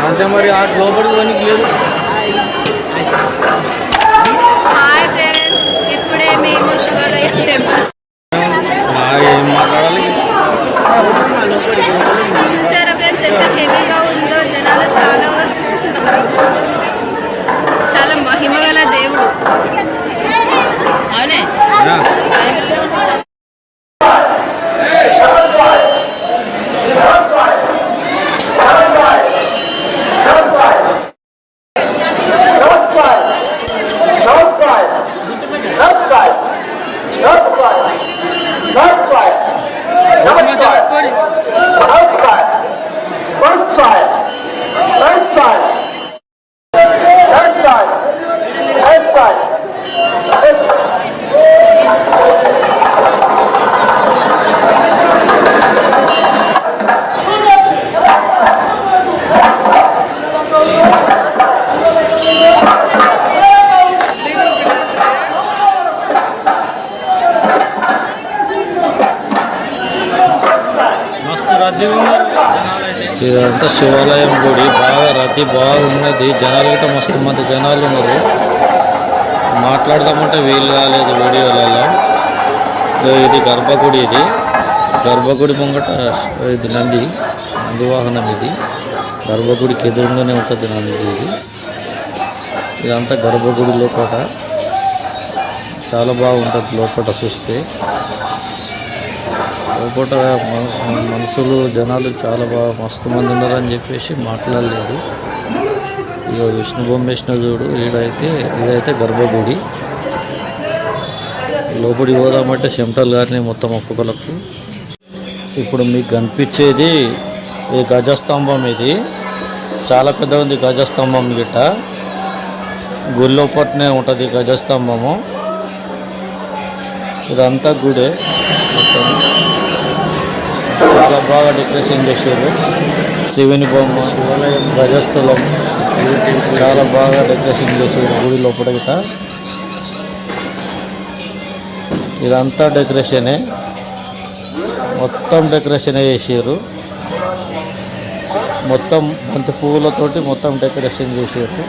આજે અમારી આઠ લોબડ બની ગયું దేవుడు. అవునే? ఇదంతా శివాలయం గుడి. బాగా రద్దీ బాగున్నది. జనాలు గిట్ట మస్తు మంది జనాలు ఉన్నారు. మాట్లాడదామంటే వీలు కాలేదు వీడియోలలో. ఇదో ఇది గర్భగుడి ఇది. గర్భగుడి ముంగట ఇది నంది. నంది వాహనం ఇది. గర్భగుడికి ఎదురుగానే ఉంటుంది నంది ఇది. ఇదంతా గర్భగుడి లోపల చాలా బాగుంటుంది లోపల చూస్తే. లోపల మనుషులు జనాలు చాలా బాగా మస్తు మంది ఉన్నారని చెప్పేసి మాట్లాడలేదు. ఇక విష్ణు బొమ్మేసిన చూడు ఈడైతే ఇదైతే గర్భగుడి. లోపలికి పోదామంటే చెమటలు గారిని మొత్తం ఒక్కొక్కలకు ఇప్పుడు మీకు కనిపించేది ఈ గజస్తంభం ఇది. చాలా పెద్ద ఉంది గజస్తంభం గిట్ట. గుళ్ళోపట్నే ఉంటుంది గజస్తంభము. ఇదంతా గుడే. చాలా బాగా డెకరేషన్ చేశారు. శివుని బొమ్మ ధ్వజస్థలం చాలా బాగా డెకరేషన్ చేశారు గుడి లోపల గిట ఇదంతా డెకరేషనే. మొత్తం డెకరేషన్ చేసారు మొత్తం బంతి పువ్వులతోటి మొత్తం డెకరేషన్ చేసారు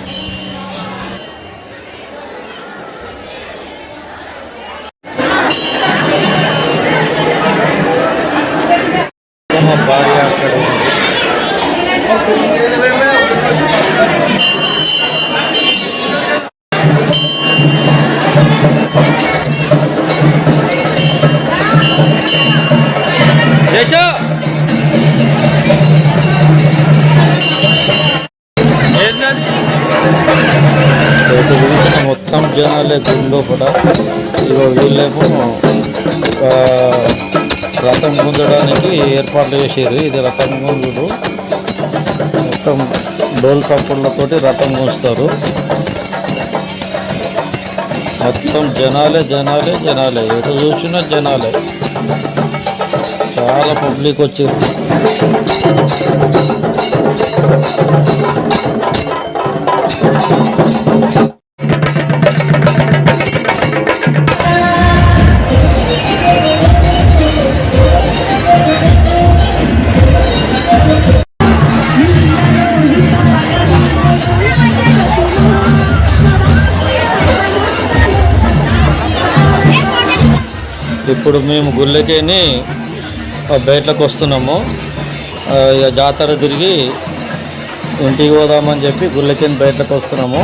మొత్తం గుడి లోపల ఇగో వీళ్ళేమో ఆ, రథం గుంజడానికి ఏర్పాట్లు చేసారు ఇది రథం గుంజుడు. మొత్తం డోల్ కప్పులతోటి రథం గుంజుతారు. మొత్తం జనాలే జనాలే జనాలే. ఎటు చూసినా జనాలే. చాలా పబ్లిక్ వచ్చారు ఇప్పుడు మేము గుళ్ళకేని బయటకు వస్తున్నాము. ఇక జాతర తిరిగి ఇంటికి పోదామని చెప్పి గుళ్ళకేని బయటకు వస్తున్నాము.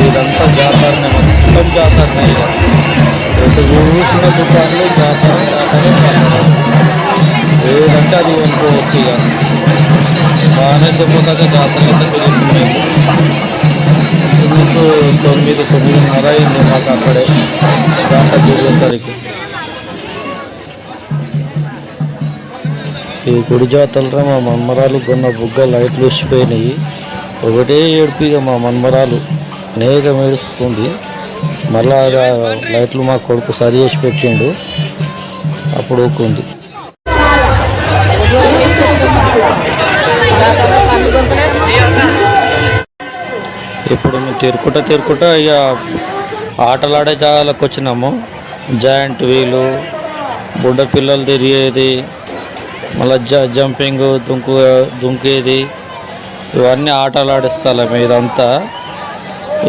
ఇదంతా జాతరనే మొత్తం జాతరనే ఇక. చూసిన దుకాణాలు జాతర జాతర ఏదంటే అది కొనుక్కోవచ్చు ఇక. బాగానే చెప్పుదాకా జాతర అయితే తిరుగుతున్నాము తొమ్మిది తొమ్మిదిన్నర అయింది మాకు అక్కడే. జాతర తిరిగేసరికి ఈ గుడి జాతరలో మా మన్మరాలు కొన్న బుగ్గ లైట్లు వచ్చిపోయినాయి ఒకటే ఏడుపుగా ఇక మా మన్మరాలు అనేకం ఏడుస్తుంది మళ్ళా లైట్లు మా కొడుకు సరి చేసి పెట్టిండు. అప్పుడు ఊకుంది. ఇప్పుడు మేము తిరుక్కుంట తిరుక్కుంట ఇక ఆటలాడే జాగాలకు వచ్చినాము. జాయింట్ వీలు బుడ్డ పిల్లలు తిరిగేది మళ్ళీ జ జంపింగ్ దుంకు దుంకేది ఇవన్నీ ఆటలు ఆడే స్థలం ఇదంతా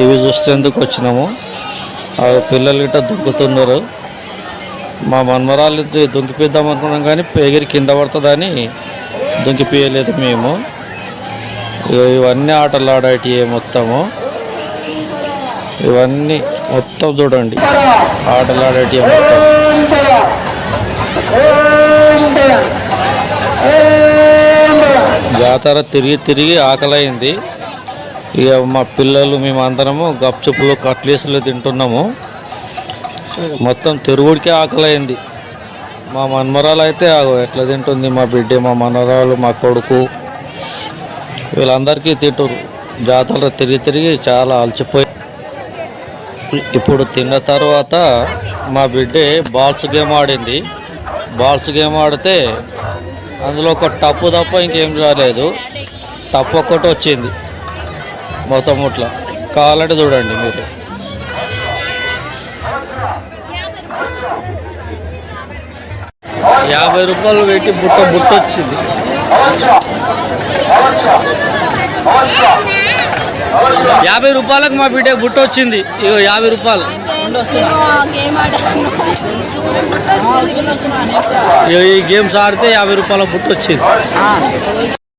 ఇవి చూసేందుకు వచ్చినాము. ఆ పిల్లలు గిట్ట దుంకుతున్నారు. మా మన్మరాలు దుంకిపిద్దాం అనుకున్నాం కానీ ఎగిరి కింద పడుతుందని దుంకిపియలేదు మేము. ఇవన్నీ ఆటలు ఆడేటి మొత్తము. ఇవన్నీ మొత్తం చూడండి. ఆటలు ఆడేటి మొత్తం. జాతర తిరిగి తిరిగి ఆకలైంది. ఇక మా పిల్లలు మేమందరము గప్చుప్పులు కట్లీసులు తింటున్నాము. మొత్తం తిరుగుడికే ఆకలైంది. మా మన్మరాలు అయితే ఎట్లా తింటుంది మా బిడ్డ మా మనరాలు మా కొడుకు. వీళ్ళందరికీ తింటారు. జాతరలో తిరిగి తిరిగి చాలా అలసిపోయి ఇప్పుడు తిన్న తర్వాత మా బిడ్డే బాల్స్ గేమ్ ఆడింది. బాల్స్ గేమ్ ఆడితే అందులో ఒక టప్పు తప్ప ఇంకేం రాలేదు. టప్పు ఒక్కటి వచ్చింది. మొత్తం ఇట్లా కావాలంటే చూడండి మీరు. యాభై రూపాయలు పెట్టి బుట్ట బుట్ట వచ్చింది. యాభై రూపాయలకు మా బిడ్డ బుట్ట వచ్చింది. ఇగో యాభై రూపాయలు. ఈ గేమ్స్ ఆడితే యాభై రూపాయల బుట్ట వచ్చింది.